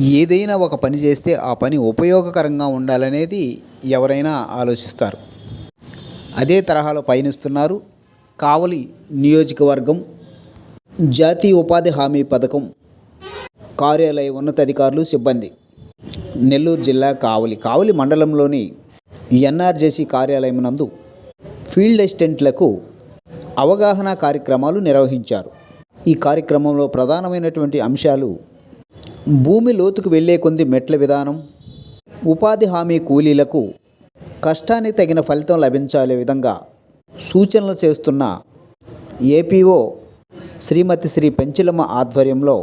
ఏదైనా ఒక పని చేస్తే ఆ పని ఉపయోగకరంగా ఉండాలనేది ఎవరైనా ఆలోచిస్తారు. అదే తరహాలో పయనిస్తున్నారు కావలి నియోజకవర్గం జాతీయ ఉపాధి హామీ పథకం కార్యాలయ ఉన్నతాధికారులు సిబ్బంది. నెల్లూరు జిల్లా కావలి కావలి మండలంలోని ఎన్ఆర్జేసీ కార్యాలయం నందు ఫీల్డ్ అసిస్టెంట్లకు అవగాహన కార్యక్రమాలు నిర్వహించారు. ఈ కార్యక్రమంలో ప్రధానమైనటువంటి అంశాలు భూమి లోతుకు వెళ్ళే కొంది మెట్ల విధానం ఉపాధి హామీ కూలీలకు కష్టానికి తగిన ఫలితం లభించాలే విధంగా సూచనలు చేస్తున్న ఏపీఓ శ్రీమతి శ్రీ పెంచిలమ్మ ఆధ్వర్యంలో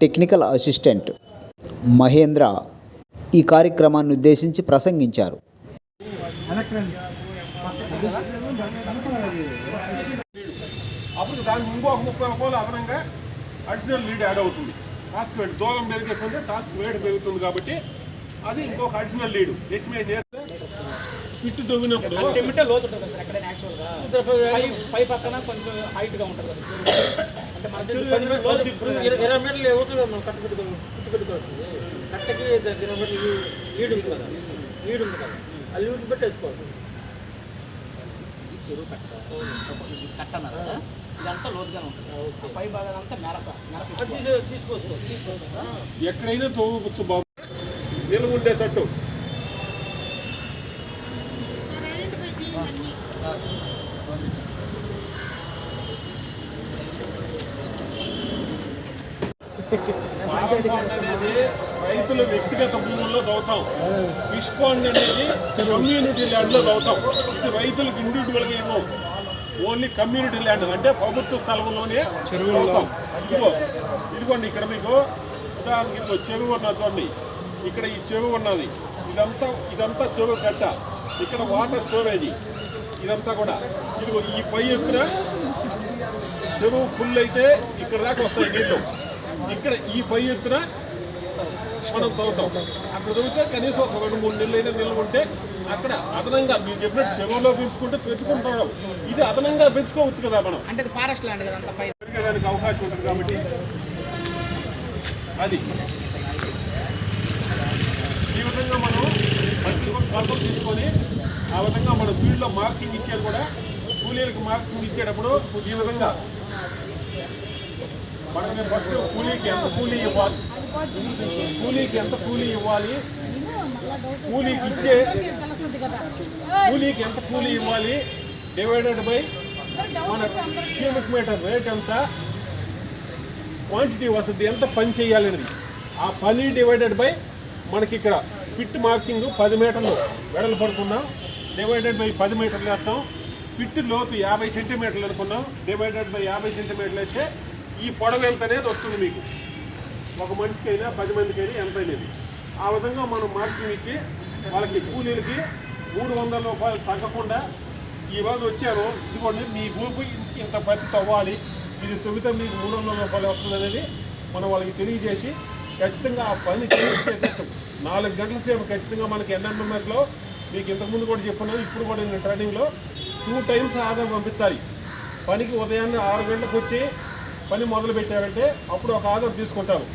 టెక్నికల్ అసిస్టెంట్ మహేంద్ర ఈ కార్యక్రమాన్ని ఉద్దేశించి ప్రసంగించారు. అప్పుడు దానికి ఇంకొక ముప్పై రూపాయలు అదనంగా అడిషనల్ లీడ్ యాడ్ అవుతుంది. టాస్క్ వేడి దూరం పెరిగే కొంటే టాస్క్ వేడి పెరుగుతుంది కాబట్టి అది ఇంకొక అడిషనల్ లీడ్ ఎస్టిమేట్ చేస్తే పిట్టు తవ్వినప్పుడు లిమిటే లోతు ఉంటుంది సార్ ఎక్కడైనా యాక్చువల్గా పై పై పక్కన కొంచెం హైట్గా ఉంటుంది అంటే ఇరవై మీటర్లు అవుతుంది కదా మనం కట్టు పెట్టుకో కుట్టు పెట్టుకోవచ్చు కట్టకి ఇరవై మీటర్లు లీడ్ ఉంది కదా. లీడ్ ఉంది కదా. ఆ లీడ్ పెట్టి వేసుకోవాలి. చెరువు కట్ట సార్. ఇది కట్ట అన్నారు కదా. ఇదంతా లోతుగానే ఉంటుంది. పై భాగం అంతా తీసుకోవచ్చు ఎక్కడైనా తవ్వచ్చు బాబు. నిలువ ఉండే తట్టు. ఫారం పాండ్ అనేది రైతుల వ్యక్తిగత భూముల్లో దౌతాం. ఫిష్ పాండ్ అనేది కమ్యూనిటీ ల్యాండ్లో దౌతాం. ఇది రైతులకు ఇండివిజువల్గా ఏమో ఓన్లీ కమ్యూనిటీ ల్యాండ్ అంటే ప్రభుత్వ స్థలంలోనే ఇదిగో ఇదిగోండి ఇక్కడ మీకు. ఉదాహరణకి ఇదిగో చెరువు ఉన్నది చూడండి. ఇక్కడ ఈ చెరువు ఉన్నది. ఇదంతా ఇదంతా చెరువు కట్ట. ఇక్కడ వాటర్ స్టోరేజ్. ఇదంతా కూడా. ఇదిగో ఈ పై ఎత్తున చెరువు ఫుల్ అయితే ఇక్కడ దాకా వస్తాయి నీళ్ళు ఇక్కడ ఈ పై ఎత్తున మనం తవ్వుతాం. అక్కడ తవ్వితే కనీసం ఒక రెండు మూడు నెలలు అయినా నిల్వ ఉంటే అక్కడ అదనంగా మీరు చెప్పినట్టు చెరువులో పెంచుకుంటే పెంచుకుంటున్నాం ఇది అదనంగా పెంచుకోవచ్చు కదా మనం. అంటే ఫారెస్ట్ ల్యాండ్ కదా అంత పై పెరిగేదానికి అవకాశం ఉంటుంది కాబట్టి అది. ఈ విధంగా మనం మంచి తీసుకొని ఆ విధంగా మన ఫీల్డ్లో మార్కింగ్ ఇచ్చేది కూడా. కూలీలకు మార్కింగ్ ఇచ్చేటప్పుడు ఈ విధంగా. మనకి ఫస్ట్ కూలీకి ఎంత కూలీ ఇవ్వాలి? కూలీకి ఎంత కూలీ ఇవ్వాలి? కూలీకి ఇచ్చే కూలీకి ఎంత కూలీ ఇవ్వాలి? డివైడెడ్ బై మన క్యూబిక్ మీటర్ రేట్ ఎంత? క్వాంటిటీ వస్తుంది ఎంత పని చేయాలనేది ఆ పని డివైడెడ్ బై మనకి ఇక్కడ పిట్ మార్కింగ్ పది మీటర్లు వెడలు పడుకున్నాం డివైడెడ్ బై పది మీటర్లు వేస్తాం. పిట్ లోతు యాభై సెంటీమీటర్లు అనుకున్నాం. డివైడెడ్ బై యాభై సెంటీమీటర్లు వేస్తే ఈ పొడవు ఎంత అనేది వస్తుంది మీకు. ఒక మనిషికైనా పది మందికైనా ఎంత అనేది. ఆ విధంగా మనం మార్కింగ్ ఇచ్చి వాళ్ళకి కూలీలకి మూడు వందల రూపాయలు తగ్గకుండా ఈ వచ్చారు. ఇదిగోండి మీ భూమి ఇంత పత్తి తవ్వాలి. ఇది తొమ్మిది మీకు మూడు వందల రూపాయలు వస్తుందనేది మనం వాళ్ళకి తెలియజేసి ఖచ్చితంగా ఆ పని చేసేటట్టు నాలుగు గంటల సేపు ఖచ్చితంగా మనకి ఎన్ఎంఎంఎస్లో మీకు ఇంతకుముందు కూడా చెప్పున్నాను ఇప్పుడు కూడా నేను ట్రైనింగ్లో టూ టైమ్స్ ఆదాయం పంపించాలి. పనికి ఉదయాన్నే ఆరు గంటలకు వచ్చి పని మొదలు పెట్టారంటే అప్పుడు ఒక ఆధార్ తీసుకుంటారు.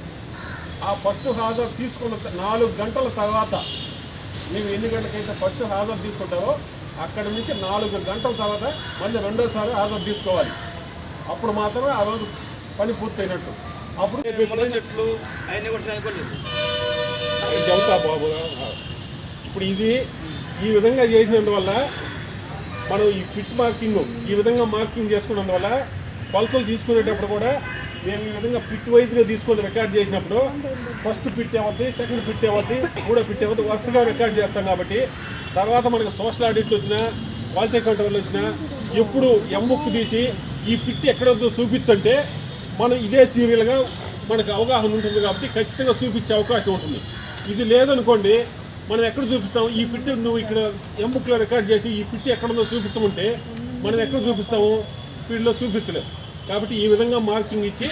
ఆ ఫస్ట్ హాజరు తీసుకున్న నాలుగు గంటల తర్వాత ನೀವು ఎన్ని గంటలకైతే ఫస్ట్ హాజరు తీసుకుంటారో అక్కడి నుంచి నాలుగు గంటల తర్వాత మళ్ళీ రెండోసారి హాజరు తీసుకోవాలి. అప్పుడు మాత్రమే ఆ రోజు పని పూర్తయినట్టు. అప్పుడు చెట్లు చెబుతా బాబు. ఇప్పుడు ఇది ఈ విధంగా చేసినందువల్ల మనం ఈ పిట్ మార్కింగ్ ఈ విధంగా మార్కింగ్ చేసుకున్నందువల్ల కొలతలు తీసుకునేటప్పుడు కూడా మేము ఈ విధంగా పిట్ వైజ్గా తీసుకొని రికార్డ్ చేసినప్పుడు ఫస్ట్ పిట్ అవ్వద్ది సెకండ్ పిట్ అవ్వద్ది మూడో పిట్ ఏమవుద్ది వరుసగా రికార్డ్ చేస్తాం కాబట్టి తర్వాత మనకు సోషల్ ఆడిట్లు వచ్చినా క్వాలిటీ కంట్రోల్ వచ్చినా ఎప్పుడు ఎమ్ముక్కు తీసి ఈ పిట్ ఎక్కడో చూపించంటే మనం ఇదే సీరియల్గా మనకు అవగాహన ఉంటుంది కాబట్టి ఖచ్చితంగా చూపించే అవకాశం ఉంటుంది. ఇది లేదనుకోండి మనం ఎక్కడ చూపిస్తాము ఈ పిట్టి నువ్వు ఇక్కడ ఎంబుక్లో రికార్డ్ చేసి ఈ పిట్టి ఎక్కడుందో చూపించమంటే మనం ఎక్కడ చూపిస్తాము? ఫీల్డ్లో చూపించలేము కాబట్టి ఈ విధంగా మార్కింగ్ ఇచ్చి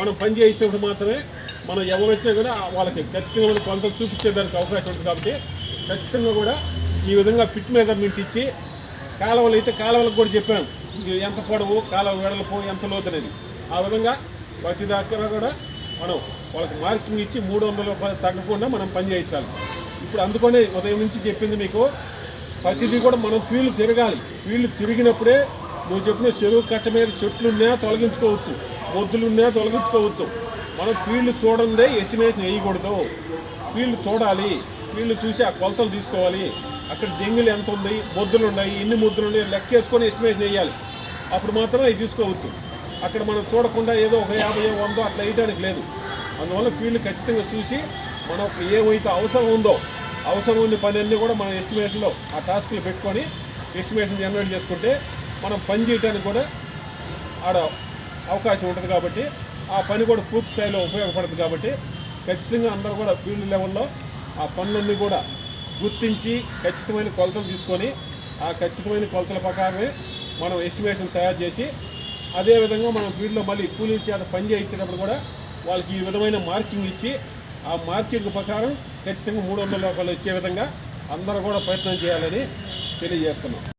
మనం పని చేయించినప్పుడు మాత్రమే మనం ఎవరు వచ్చినా కూడా వాళ్ళకి ఖచ్చితంగా మనం కొంత చూపించేదానికి అవకాశం ఉంటుంది కాబట్టి ఖచ్చితంగా కూడా ఈ విధంగా పిట్ మెజర్మెంట్ ఇచ్చి కాలువలు అయితే కాలువలకు కూడా చెప్పాను. ఇది ఎంత పొడవు కాలువ వెడల్పు ఎంత లోతు ఆ విధంగా ప్రతి దగ్గర కూడా మనం వాళ్ళకి మార్కింగ్ ఇచ్చి మూడు వందల తగ్గకుండా మనం పని చేయించాలి. ఇప్పుడు అందుకనే ఉదయం నుంచి చెప్పింది మీకు ప్రతిదీ కూడా మనం ఫీల్డ్ తిరగాలి. ఫీల్డ్ తిరిగినప్పుడే నువ్వు చెప్పిన చెరువు కట్ట మీద చెట్లు ఉన్నాయా తొలగించుకోవచ్చు మొద్దులు ఉన్నాయా తొలగించుకోవచ్చు. మనం ఫీల్డ్ చూడందే ఎస్టిమేషన్ వేయకూడదు. ఫీల్డ్ చూడాలి. ఫీల్డ్ చూసి ఆ కొలతలు తీసుకోవాలి. అక్కడ జంగిల్ ఎంత ఉంది మొద్దులు ఉన్నాయి ఎన్ని ముద్దులు ఉన్నాయి లెక్కేసుకొని ఎస్టిమేషన్ వేయాలి. అప్పుడు మాత్రమే అవి తీసుకోవచ్చు. అక్కడ మనం చూడకుండా ఏదో ఒక యాభై వందో అట్లా వేయడానికి లేదు. అందువల్ల ఫీల్డ్ ఖచ్చితంగా చూసి మనకు ఏమైతే అవసరం ఉందో అవసరం ఉన్న పని అన్నీ కూడా మన ఎస్టిమేషన్లో ఆ టాస్క్లు పెట్టుకొని ఎస్టిమేషన్ జనరేట్ చేసుకుంటే మనం పని చేయడానికి కూడా ఆడ అవకాశం ఉంటుంది కాబట్టి ఆ పని కూడా పూర్తి స్థాయిలో ఉపయోగపడుతుంది కాబట్టి ఖచ్చితంగా అందరూ కూడా ఫీల్డ్ లెవెల్లో ఆ పనులన్నీ కూడా గుర్తించి ఖచ్చితమైన కొలతలు తీసుకొని ఆ ఖచ్చితమైన కొలతల ప్రకారమే మనం ఎస్టిమేషన్ తయారు చేసి అదేవిధంగా మనం ఫీల్డ్లో మళ్ళీ కూలీల చేత పని చేయించేటప్పుడు కూడా వాళ్ళకి ఈ విధమైన మార్కింగ్ ఇచ్చి ఆ మార్కింగ్ ప్రకారం ఖచ్చితంగా మూడు వందల రూపాయలు ఇచ్చే విధంగా అందరూ కూడా ప్రయత్నం చేయాలని తెలియజేస్తున్నాం.